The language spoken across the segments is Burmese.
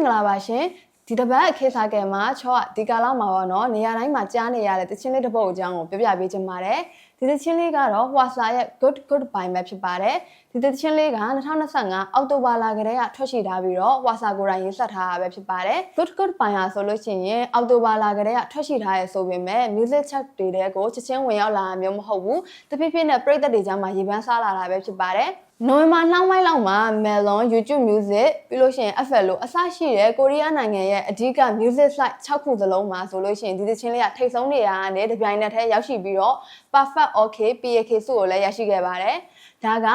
င်္ဂလာပါရှင်ဒီတစ်ပတ်ခေတ်စားကဲမှာချောကဒီကာလမှာပေါ့နော်နေရာတိုင်းမှာကြားနေရတဲ့တချင်းလေးတစ်ပုတ်အကြောင်းကိုပြပြပေးချင်ပါတယ်ဒီတချင်းလေးကတော့ဟွာစာရဲ့ good good by ပဲဖြစ်ပါတယ်ဒီတချင်းလေးက2025အောက်တိုဘာလကတည်းကထွက်ရှိထားပြီးတော့ဟွာစာကိုယ်တိုင်ရေးဆက်ထားတာပဲဖြစ်ပါတယ် good good by ဟာဆိုလို့ရှိရင်အောက်တိုဘာလကတည်းကထွက်ရှိထားရဲဆိုပေမဲ့ music chat တွေတဲကိုချက်ချင်းဝင်ရောက်လာတာမျိုးမဟုတ်ဘူးတဖြည်းဖြည်းနဲ့ပရိသတ်တွေကြားမှာရေပန်းစားလာတာပဲဖြစ်ပါတယ် နိုဝင်ဘာနှောင်းပိုင်းလောက်မှာ Melon YouTube Music ပြီးလို့ရှိရင် FL လို့အစရှိတဲ့ကိုရီးယားနိုင်ငံရဲ့အဓိက music site 6ခုစလုံးမှာဆိုလို့ရှိရင်ဒီသချင်းလေးကထိတ်ဆုံးနေရတဲ့တပြိုင်နက်တည်းရောက်ရှိပြီးတော့ Perfect OK PAK စုကိုလည်းရရှိခဲ့ပါတယ်။ဒါက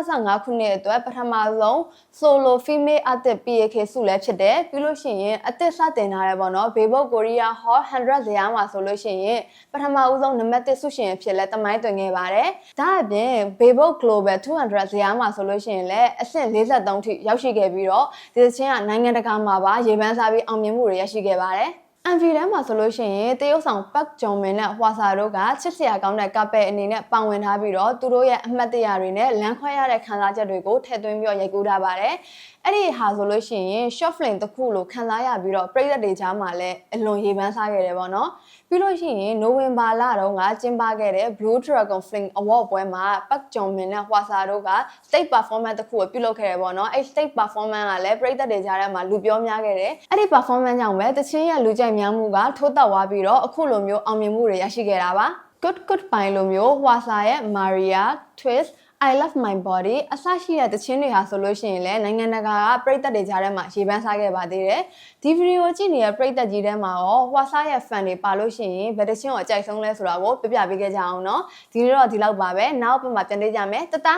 2025ခုနှစ်အတွက်ပထမဆုံး solo female artist PAK စုလည်းဖြစ်တယ်။ပြီးလို့ရှိရင်အသစ်စတင်ထားတယ်ပေါ့နော်။ Billboard Korea Hot 100ဇယားမှာဆိုလို့ရှိရင်ပထမဦးဆုံးနံပါတ်1ဆုရှင်အဖြစ်လည်းတမိုင်းတွင်ခဲ့ပါတယ်။ဒါအပြင် Billboard Global 200ဇယားမှာဆိုလို့ရှိရင်လည်းအဆင့်43ထိရောက်ရှိခဲ့ပြီးတော့ဒီသချင်းကနိုင်ငံတကာမှာပါရေပန်းစားပြီးအောင်မြင်မှုတွေရရှိခဲ့ပါတယ်။ MV ထဲမှာဆိုလို့ရှိရင်တရုတ်ဆောင်ပတ်ဂျုံမင်နဲ့ဟွာစာတို့ကချစ်စရာကောင်းတဲ့ကပဲအနေနဲ့ပါဝင်ထားပြီးတော့သူတို့ရဲ့အမှတ်တရတွေနဲ့လမ်းခွဲရတဲ့ခံစားချက်တွေကိုထည့်သွင်းပြီးတော့ရိုက်ကူးထားပါတယ်။အဲ့ဒီဟာဆိုလို့ရှိရင် short film တစ်ခုလိုခံစားရပြီးတော့ပြည်သက်တွေကြားမှာလည်းအလွန်ရေပန်းစားခဲ့တယ်ပေါ့နော်။ပြီးလို့ရှိရင်နိုဝင်ဘာလတုန်းကကျင်းပခဲ့တဲ့ Blue Dragon Film Award ပွဲမှာပတ်ဂျုံမင်နဲ့ဟွာစာတို့က stage performance တစ်ခုကိုပြုလုပ်ခဲ့တယ်ပေါ့နော်။အဲ့ stage performance ကလည်းပြည်သက်တွေကြားထဲမှာလူပြောများခဲ့တယ်။အဲ့ဒီ performance ကြောင့်ပဲတချင်းရဲ့လူကြိုက်များမှုကထိုးတက်သွားပြီးတော့အခုလိုမျိုးအောင်မြင်မှုတွေရရှိခဲ့တာပါ။ good good ပိုင်းလိုမျိုးဟွာစာရဲ့ Maria Twist I love my body အစရှိတဲ့တခြင်းတွေဟာဆိုလို့ရှိရင်လည်းနိုင်ငံတကာကပြည်သက်တွေကြားထဲမှာရေပန်းစားခဲ့ပါသေးတယ်။ဒီဗီဒီယိုကြည့်နေတဲ့ပြည်သက်ကြီးထဲမှာရောဟွာစားရဲ့ fan တွေပါလို့ရှိရင်ဘယ်တခြင်းကိုအကြိုက်ဆုံးလဲဆိုတာကိုပြပြပေးခဲ့ကြအောင်နော်။ဒီနေ့တော့ဒီလောက်ပါပဲ။နောက်ပတ်မှာပြန်တွေ့ကြမယ်။တတ